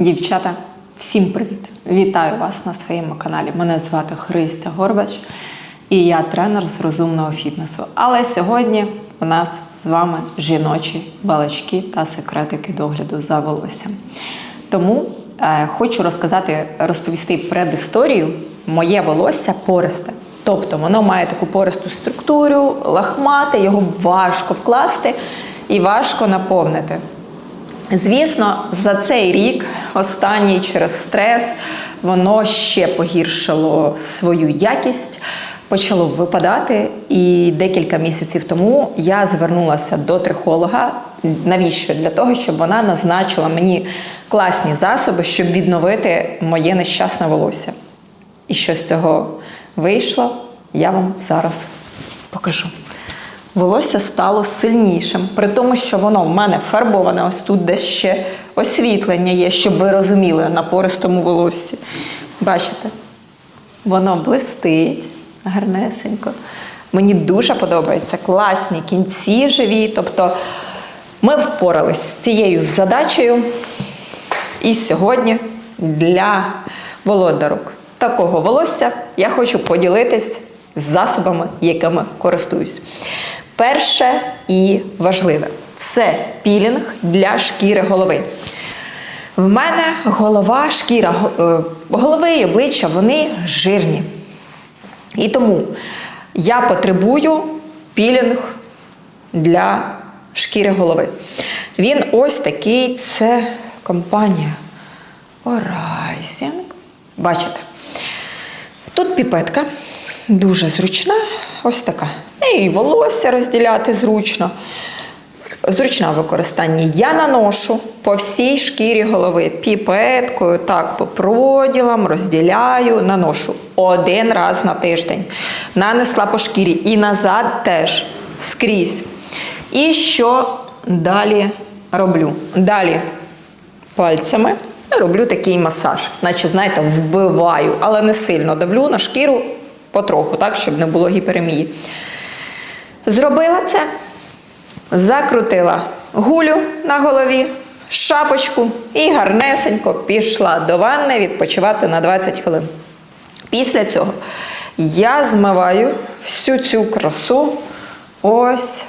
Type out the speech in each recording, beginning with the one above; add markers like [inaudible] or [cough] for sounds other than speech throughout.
Дівчата, всім привіт! Вітаю вас на своєму каналі. Мене звати Христя Горбач і я тренер з розумного фітнесу. Але сьогодні у нас з вами жіночі балачки та секретики догляду за волоссям. Тому е, хочу розказати, розповісти предісторію. Моє волосся пористе. Тобто воно має таку пористу структуру, лахмате, його важко вкласти і важко наповнити. Звісно, за цей рік, останній через стрес, воно ще погіршило свою якість, почало випадати. І декілька місяців тому я звернулася до трихолога. Навіщо? Для того, щоб вона назначила мені класні засоби, щоб відновити моє нещасне волосся. І що з цього вийшло, я вам зараз покажу. Волосся стало сильнішим, при тому, що воно в мене фарбоване, ось тут десь ще освітлення є, щоб ви розуміли на пористому волоссі. Бачите? Воно блистить гарнесенько. Мені дуже подобається класні кінці живі. Тобто ми впорались з цією задачею. І сьогодні для володарок такого волосся я хочу поділитись засобами, якими користуюсь. Перше і важливе це пілінг для шкіри голови. В мене голова, шкіра е, голови і обличчя вони жирні. І тому я потребую пілінг для шкіри голови. Він ось такий, це компанія Horizon. Бачите? Тут піпетка дуже зручна, ось така. І волосся розділяти зручно. Зручна в використанні. Я наношу по всій шкірі голови піпеткою, так, по проділам, розділяю, наношу один раз на тиждень. Нанесла по шкірі і назад теж скрізь. І що далі роблю? Далі пальцями роблю такий масаж, наче, знаєте, вбиваю, але не сильно давлю на шкіру потроху, так, щоб не було гіперемії. Зробила це, закрутила гулю на голові, шапочку і гарнесенько пішла до ванни відпочивати на 20 хвилин. Після цього я змиваю всю цю красу ось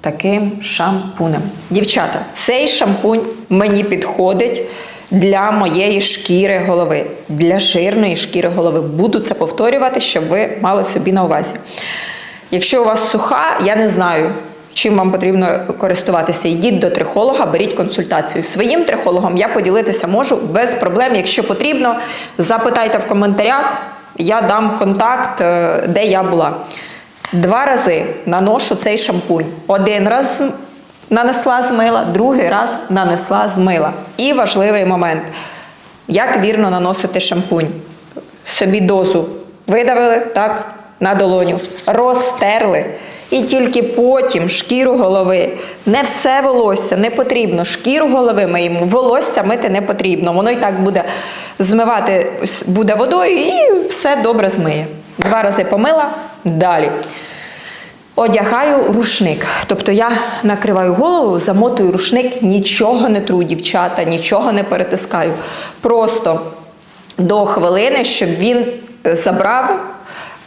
таким шампунем. Дівчата, цей шампунь мені підходить для моєї шкіри голови, для жирної шкіри голови. Буду це повторювати, щоб ви мали собі на увазі. Якщо у вас суха, я не знаю, чим вам потрібно користуватися. Йдіть до трихолога, беріть консультацію. Своїм трихологом я поділитися можу без проблем. Якщо потрібно, запитайте в коментарях, я дам контакт, е, де я була. Два рази наношу цей шампунь. Один раз нанесла змила, другий раз нанесла змила. І важливий момент: як вірно наносити шампунь. Собі дозу видавили так, на долоню, розтерли. І тільки потім шкіру голови. Не все волосся не потрібно. Шкіру голови моєму волосся мити не потрібно. Воно і так буде змивати буде водою і все добре змиє. Два рази помила, далі. Одягаю рушник. Тобто я накриваю голову, замотую рушник, нічого не тру, дівчата, нічого не перетискаю. Просто до хвилини, щоб він забрав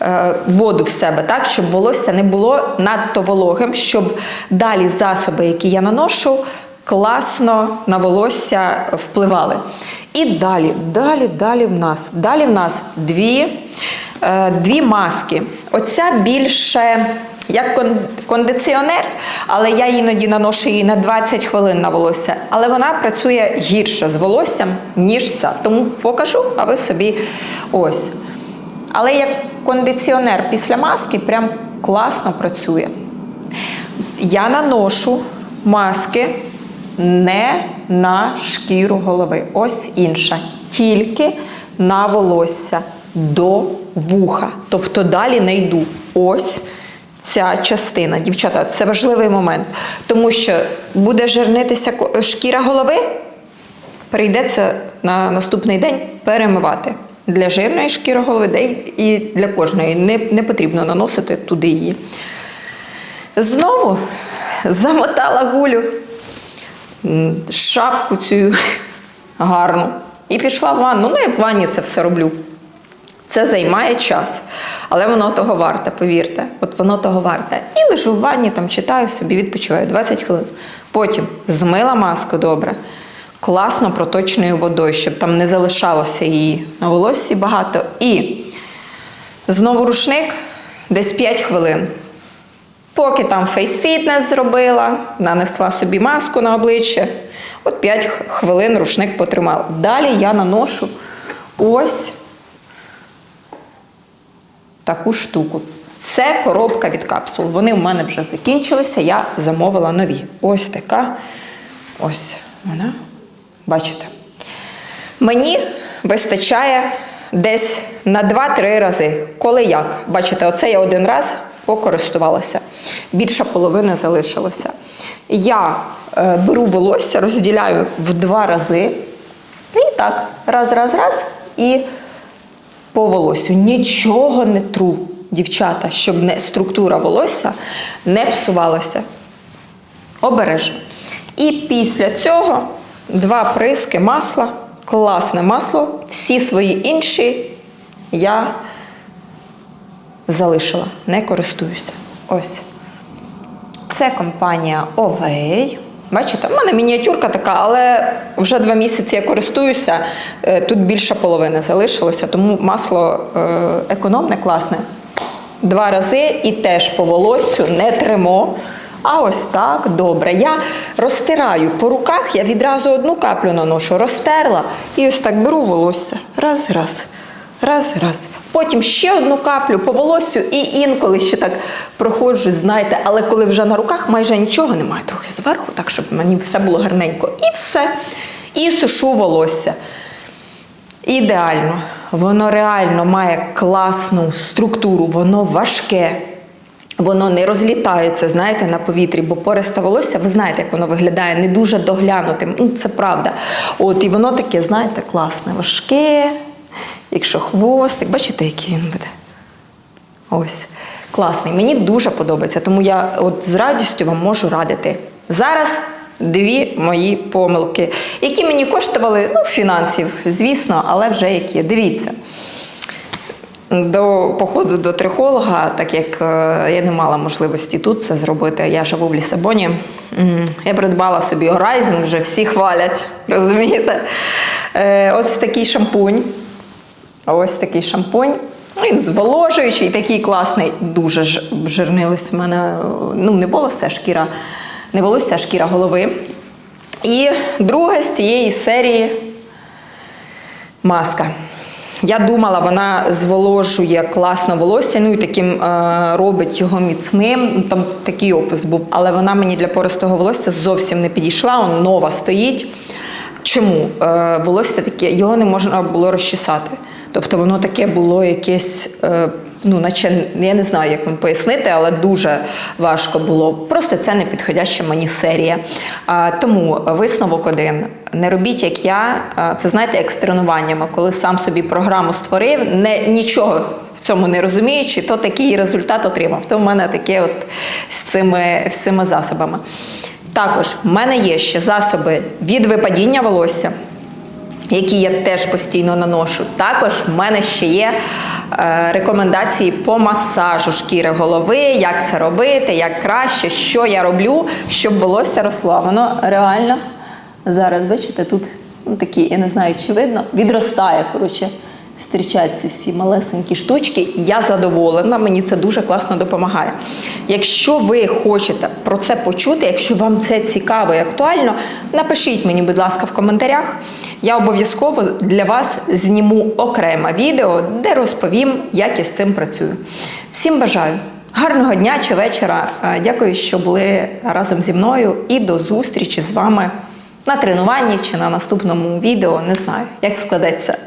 е, воду в себе, так, щоб волосся не було надто вологим, щоб далі засоби, які я наношу, класно на волосся впливали. І далі, далі, далі в нас. Далі в нас дві, е, дві маски. Оця більше як кондиціонер, але я іноді наношу її на 20 хвилин на волосся. Але вона працює гірше з волоссям, ніж ця. Тому покажу, а ви собі ось. Але як кондиціонер після маски прям класно працює. Я наношу маски не на шкіру голови. Ось інша. Тільки на волосся до вуха. Тобто далі не йду. Ось ця частина. Дівчата, це важливий момент. Тому що буде жирнитися шкіра голови, прийдеться на наступний день перемивати. Для жирної шкіри голови і для кожної не, не потрібно наносити туди її. Знову замотала гулю шапку цю [laughs] гарно. І пішла в ванну. Ну, я в ванні це все роблю. Це займає час, але воно того варте, повірте. От воно того варте. І лежу в ванні, там читаю собі, відпочиваю 20 хвилин. Потім змила маску добре, класно проточною водою, щоб там не залишалося її на волоссі багато. І знову рушник десь 5 хвилин. Поки там фейс-фітнес зробила, нанесла собі маску на обличчя, от 5 хвилин рушник потримала. Далі я наношу ось таку штуку. Це коробка від капсул. Вони в мене вже закінчилися, я замовила нові. Ось така. Ось вона. Бачите? Мені вистачає десь на 2-3 рази. Коли як? Бачите, оце я один раз покористувалася. Більша половина залишилося. Я е, беру волосся, розділяю в два рази. І так, раз, раз, раз. І по волосю. Нічого не тру, дівчата, щоб не, структура волосся не псувалася. Обережно. І після цього два приски масла, класне масло, всі свої інші я залишила, не користуюся. Ось. Це компанія Ovey. Бачите, в мене мініатюрка така, але вже два місяці я користуюся. Е, Тут більша половина залишилося, тому масло е, економне, класне. Два рази і теж по волоссю не тримо. А ось так, добре. Я розтираю по руках, я відразу одну каплю наношу, розтерла і ось так беру волосся. Раз, раз, раз, раз. Потім ще одну каплю по волоссю і інколи ще так проходжу, знаєте, але коли вже на руках майже нічого немає, трохи зверху, так щоб мені все було гарненько. І все. І сушу волосся. Ідеально. Воно реально має класну структуру, воно важке. Воно не розлітається, знаєте, на повітрі, бо пористе волосся, ви знаєте, як воно виглядає, не дуже доглянутим. Ну, це правда. От, і воно таке, знаєте, класне, важке. Якщо хвостик, бачите, який він буде. Ось, класний. Мені дуже подобається, тому я от з радістю вам можу радити. Зараз дві мої помилки, які мені коштували ну, фінансів, звісно, але вже які. Дивіться. До походу до трихолога, так як е, я не мала можливості тут це зробити, я живу в Лісабоні. Я придбала собі Horizon, вже всі хвалять, розумієте? Е, Ось такий шампунь. Ось такий шампунь. Він зволожуючий, такий класний, дуже жирнились в мене. Ну, не волосся, шкіра, не волосся, шкіра голови. І друге з цієї серії маска. Я думала, вона зволожує класно волосся, ну і таким е, робить його міцним. Там такий опис був, але вона мені для пористого волосся зовсім не підійшла. Он нова стоїть. Чому? Е, волосся таке, його не можна було розчесати. Тобто воно таке було якесь, е, ну, наче я не знаю, як вам пояснити, але дуже важко було. Просто це не підходяща мені серія. Тому висновок один. Не робіть, як я. Це знаєте, як з тренуваннями, коли сам собі програму створив, не, нічого в цьому не розуміючи, то такий результат отримав. То в мене таке от з цими, з цими засобами. Також в мене є ще засоби від випадіння волосся які я теж постійно наношу. Також в мене ще є е, рекомендації по масажу шкіри голови, як це робити, як краще, що я роблю, щоб волосся росло. Воно реально зараз, бачите, тут ну, такі, я не знаю, чи видно, відростає, коротше. Зустрічаються всі малесенькі штучки, я задоволена, мені це дуже класно допомагає. Якщо ви хочете про це почути, якщо вам це цікаво і актуально, напишіть мені, будь ласка, в коментарях. Я обов'язково для вас зніму окреме відео, де розповім, як я з цим працюю. Всім бажаю гарного дня чи вечора. Е, Дякую, що були разом зі мною, і до зустрічі з вами на тренуванні чи на наступному відео. Не знаю, як складеться.